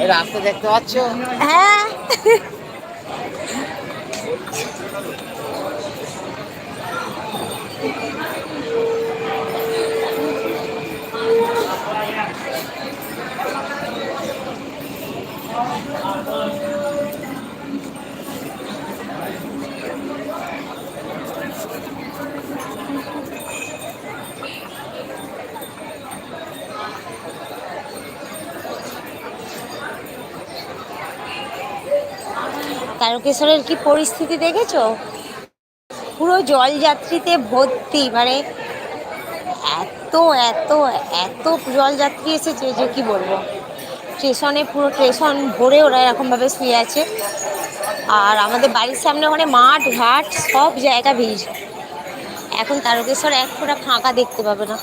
এই রাস্তা দেখতে পাচ্ছ? হ্যাঁ। তারকেশ্বরের কি পরিস্থিতি দেখেছ? পুরো জলযাত্রীতে ভর্তি মানে এত এত এত জলযাত্রী এসেছে যে কি বলব? স্টেশনে পুরো স্টেশন ভরে ওরা এরকমভাবে শুয়ে আছে। আর আমাদের বাড়ির সামনে ওখানে মাঠ, ঘাট, সব জায়গা ভিড়। এখন তারকেশ্বর এক ফোঁটা ফাঁকা দেখতে পাবে না।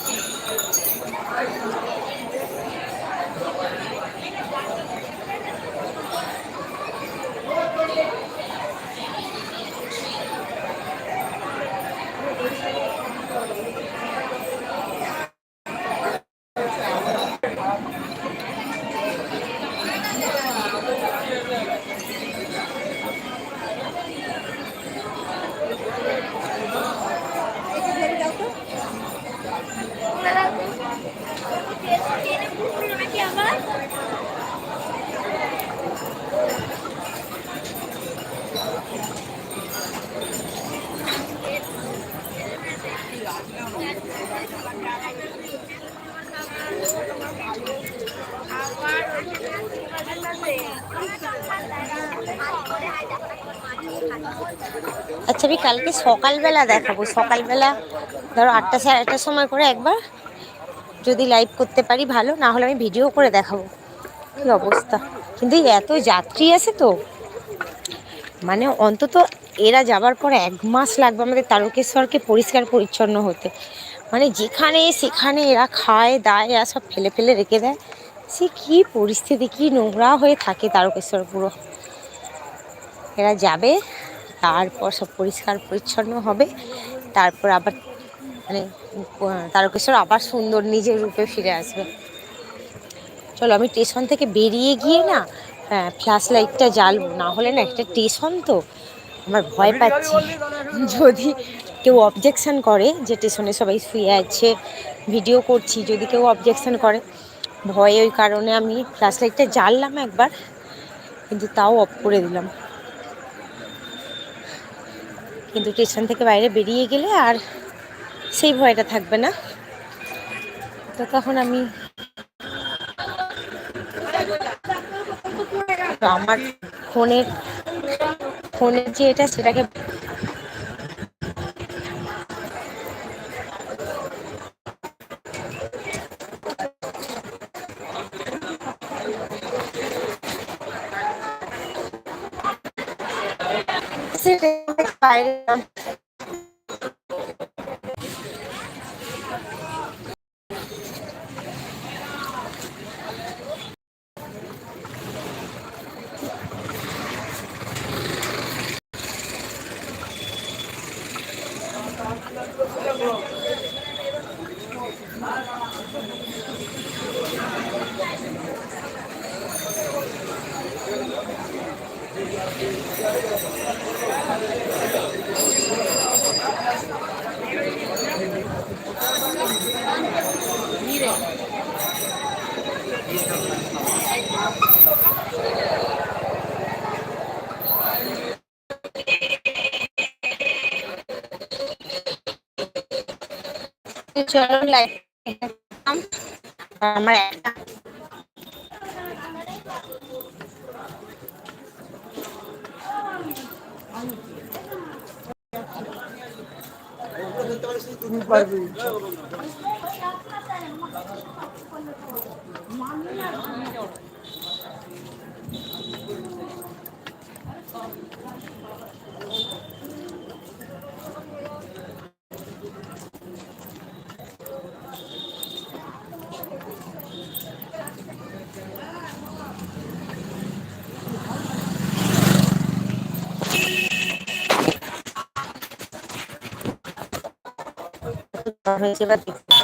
আচ্ছা আমি কালকে সকালবেলা দেখাবো। সকালবেলা ধরো আটটা সাড়ে আটটার সময় করে একবার যদি লাইভ করতে পারি, ভালো না হলে আমি ভিডিও করে দেখাবো। কী অবস্থা? কিন্তু এত যাত্রী আছে তো। মানে অন্তত এরা যাবার পর এক মাস লাগবে আমাদের তারকেশ্বরকে পরিষ্কার পরিচ্ছন্ন হতে। মানে যেখানে, সেখানে এরা খায়, দায়, এরা সব ফেলে ফেলে রেখে দেয়। সে কী পরিস্থিতি, কী নোংরা হয়ে থাকে তারকেশ্বর পুরো। এরা যাবে, তারপর সব পরিষ্কার পরিচ্ছন্ন হবে, তারপর আবার মানে তারকেশ্বর আবার সুন্দর নিজের রূপে ফিরে আসবে। চলো আমি স্টেশন থেকে বেরিয়ে গিয়ে না হ্যাঁ ফ্ল্যাশ লাইটটা জ্বালবো। না হলে না একটা স্টেশন তো আমার ভয় পাচ্ছি। যদি কেউ অবজেকশন করে যে স্টেশনে সবাই শুয়ে আছে ভিডিও করছি যদি কেউ অবজেকশন করে ভয়ে ওই কারণে আমি ফ্ল্যাশ লাইটটা জ্বাললাম একবার কিন্তু তাও অফ করে দিলাম। কিন্তু স্টেশন থেকে বাইরে বেরিয়ে গেলে আর সেই ভয়টা থাকবে না। তো তখন আমি আমার ফোনের ফোনের যে এটা সেটাকে বাইরে চলো লাইক আমার একটা তুমি পারবে হয়েছে বা দেখুন